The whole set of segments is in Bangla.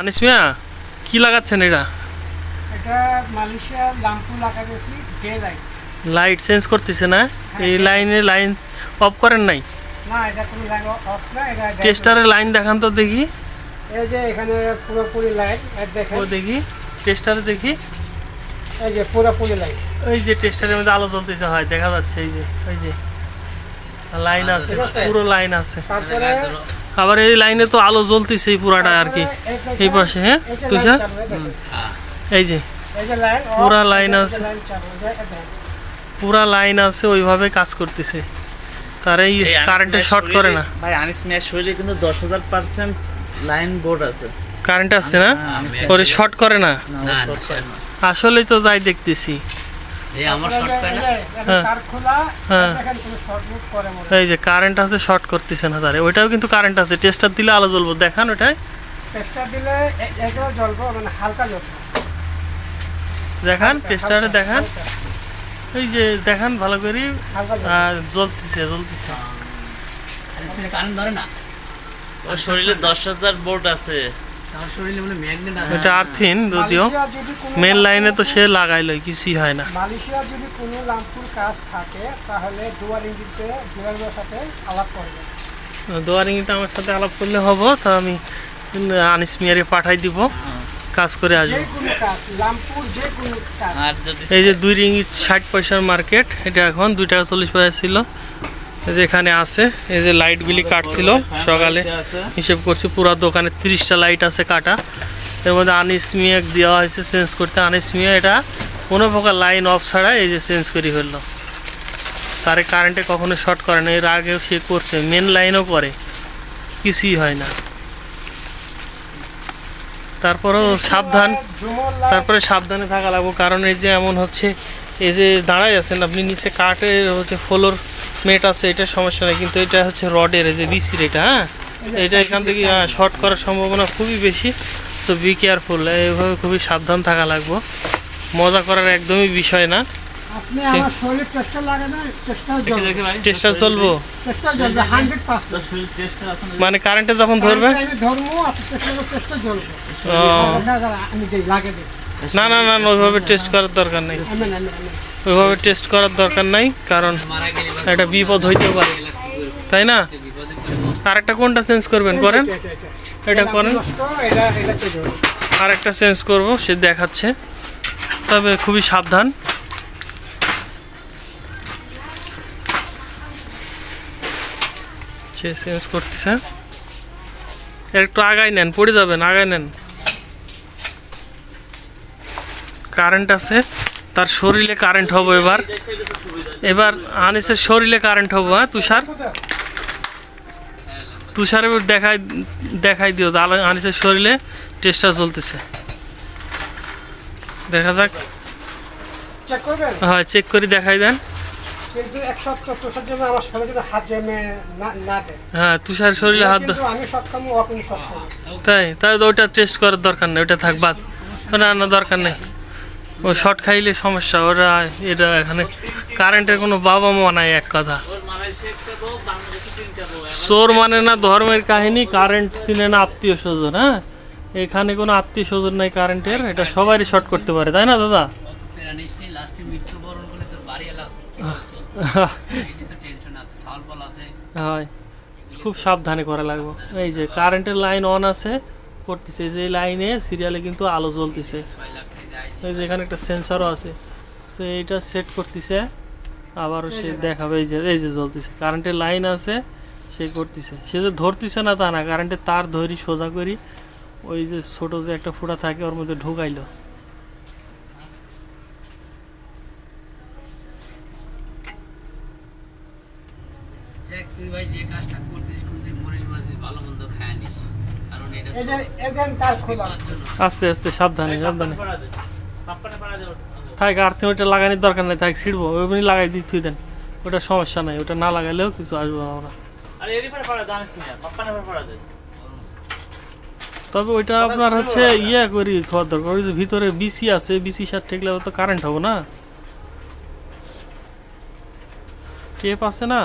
আনিস মিয়া কি লাগাচ্ছেন এটা? এটা মালয়েশিয়া লাম্পু লাগাতেছি ডে লাইট লাইট চেঞ্জ করতেছে না? এই লাইনে লাইন অফ করেন নাই? না এটা কোনো লাইন অফ না এটা day টেস্টারের লাইন দেখান তো দেখি। এই যে এখানে পুরোপুরি লাইট দেখেন। ও দেখি টেস্টারে দেখি। এই যে পুরোপুরি লাইট ওই যে টেস্টারের মধ্যে আলো জ্বলতেছে হয় দেখা যাচ্ছে এই যে ওই যে। লাইন আছে আছে। পুরো লাইন আছে। তারপরে আবার এই লাইনে তো আলো জ্বলতেছে এই পুরাটা আর কি। এই পাশে হ্যাঁ? তুষার? এই যে পুরা লাইন আছে। পুরা লাইন আছে ওইভাবে কাজ করতেছে। তার এই কারেন্টে শর্ট করে না। ভাই আনিস শরীরে কিন্তু দশ হাজার পার্সেন্ট লাইন বোর্ড আছে। কারেন্ট আছে না? হ্যাঁ, ওরে শর্ট করে না? করে। আসলেই তো যাই দেখতেছি। এই যে- হ্যাঁ। হ্যাঁ। দেখেন কোনো শর্ট মুভ করে এই যে কারেন্ট আছে শর্ট করতেছে না তারে ওইটাও কিন্তু কারেন্ট আছে। টেস্টার দিলে আলো জ্বলবো। দেখান ওটাই টেস্টার দিলে এ- এগুলো জ্বলবো মানে হালকা জ্বলবো। দেখান টেস্টারে দেখান। এই যে দেখান ভালো করে। জ্বলতেছে জ্বলতেছে। কারেন্ট ধরে না? ওর শরীরে দশ হাজার বোর্ড আছে। এটা আর্থিন যদিও। মালয়েশিয়া মেন লাইনে তো সে লাগাইলই কিছুই হয় না। মালয়েশিয়ার যদি কোনো লাম্পুর কাজ থাকে তাহলে দুয়ার ইঞ্জিনতে দুয়ারের সাথে আলাপ করবে। দোয়ারিংটা আমার সাথে আলাপ করলে হব তা আমি আনিস মিয়ারে পাঠাই দিব কাজ করে আসব। কোনো কাজ লাম্পুর যে কোনো কাজ। আর যদি এই যে দুই রিঙ্গি ষাট পয়সার মার্কেট এটা এখন দুই টাকা চল্লিশ পয়সা ছিল। এই যে এখানে আছে, এই যে লাইটগুলি কাটছিল সকালে। হিসেব করছি পুরো দোকানে তিরিশটা লাইট আছে কাটা। এর মধ্যে আনিস মিয়া দেওয়া হয়েছে চেঞ্জ করতে। আনিস মিয়া এটা কোনো প্রকার লাইন অফ ছাড়া এই যে চেঞ্জ করে ফেলল। তারে কারেন্টে কখনো শর্ট করে না, এর আগেও সে করছে। মেন লাইনও করে। কিছুই হয় না। তারপরেও সাবধান। তারপরে সাবধানে থাকা লাগবো। কারণ এই যে এমন হচ্ছে, এই যে দাঁড়ায় আছেন আপনি, নিচে কাঠের হচ্ছে ফ্লোর মেট আছে এটা সমস্যা নেই কিন্তু এটা হচ্ছে রডের এই যে বিসির এটা হ্যাঁ? এটা এখান থেকে শর্ট করার সম্ভাবনা খুবই বেশি তো বি কেয়ারফুল এইভাবে খুবই সাবধান থাকা লাগবো। মজা করার একদমই বিষয় না। চেষ্টা চলবো এখন মানে কারেন্টে যখন ধরবে? না, না, না ওইভাবে টেস্ট করার দরকার নেই। ওইভাবে টেস্ট করার দরকার নাই কারণ এটা বিপদ হইতে পারে। তাই না? পড়ব। আরেকটা কোনটা চেঞ্জ করবেন করেন? এটা, করেন। আর একটা চেঞ্জ করব সে দেখাচ্ছে। তবে খুবই সাবধান। সে চেঞ্জ করতেছে। একটু আগাই নেন পড়ে যাবেন আগাই নেন। কারেন্ট আছে তার শরীরে কারেন্ট হব এবার। এবার আনিসের শরীরে কারেন্ট হব হ্যাঁ তুষার? তুষারে দেখাই দেখাই দিও আনিসের শরীরে টেস্টটা চলতেছে। দেখা যাক। হয় চেক করে দেখাই দেন। হ্যাঁ তুষার শরীরে হাত তাই তাই ওইটা টেস্ট করার দরকার নেই ওটা থাক বাদ। না না দরকার নেই। ও শর্ট খাইলে সমস্যা, ওরা এটা এখানে কারেন্টের কোনো বাবা মা নাই এক কথা। চোর মানে না ধর্মের কাহিনী কারেন্ট চিনে না আত্মীয় স্বজন হ্যাঁ? এখানে কোনো আত্মীয় স্বজন নাই কারেন্টের এটা সবারই শর্ট করতে পারে, তাই না, দাদা? হয়। খুব সাবধানে করা লাগবে। এই যে কারেন্টের লাইন অন আছে, করতেছে, যে লাইনে সিরিয়ালে কিন্তু আলো জ্বলতেছে। এই যে এখানে একটা সেন্সরও আছে। সে এইটা সেট করতেছে আবারও সে দেখাবে এই যে এই যে জ্বলতেছে। কারেন্টের লাইন আছে সে করতেছে। সে যে ধরতেছে না তা না কারেন্টের তার ধরি সোজা করি ওই যে ছোট যে একটা ফুটা থাকে ওর মধ্যে ঢুকাইলো। তুই ভাই যে কাজটা করতিস কোনদিন মরিল মাসিস ভালো মন্দ খায় নিস। কারণ এটা এই যে এদের তার খোলা। তোর জন্য আস্তে আস্তে সাবধানে সাবধানে। থাক আর্থিং ওইটা লাগানোর দরকার নেই থাক ছিড়বো। ওইগুলি লাগাই দিচ্ছি দেন। ওটা সমস্যা নাই ওটা না লাগাইলেও কিছু আসবে না আমরা আরে তবে ওইটা আপনার হচ্ছে ইয়ে করি খাওয়ার দরকার। ওই যে ভিতরে বিসি আছে বিসি সার ঠেকলে তো কারেন্ট হবে না। টেপ আছে না?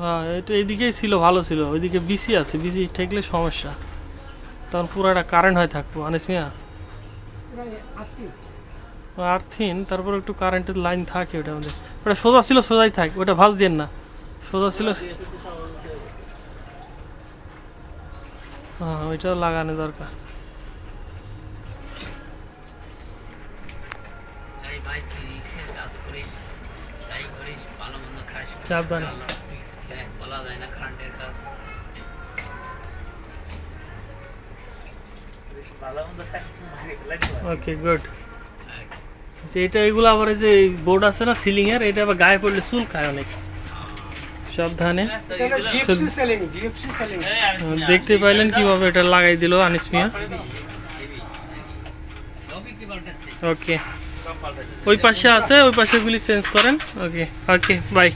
হ্যাঁ এটা এইদিকেই ছিল ভালো ছিল। ওইদিকে বিসি আছে বিসি ঠেকলে সমস্যা। তখন পুরো একটা কারেন্ট হয়ে থাকব আনিস মিয়া? আর্থিন তারপর একটু কারেন্টের লাইন থাকে ওটার মধ্যে ওটা সোজা ছিল সোজাই থাক ওটা ভাজ দেন না। সোজা ছিল হ্যাঁ ওইটাও লাগানো দরকার। সাবধানে। দেখ বলা যায় না কারেন্টের কাজ। ওকে গুড এটা এগুলো আবার এই যে বোর্ড আছে না সিলিং এর এটা আবার গায়ে পড়লে চুল খায় অনেক। সাবধানে। দেখতে পাইলেন কীভাবে এটা লাগাই দিল আনিস মিয়া ওকে ওই পাশে আছে ওই পাশে গুলি চেঞ্জ করেন। ওকে ওকে বাই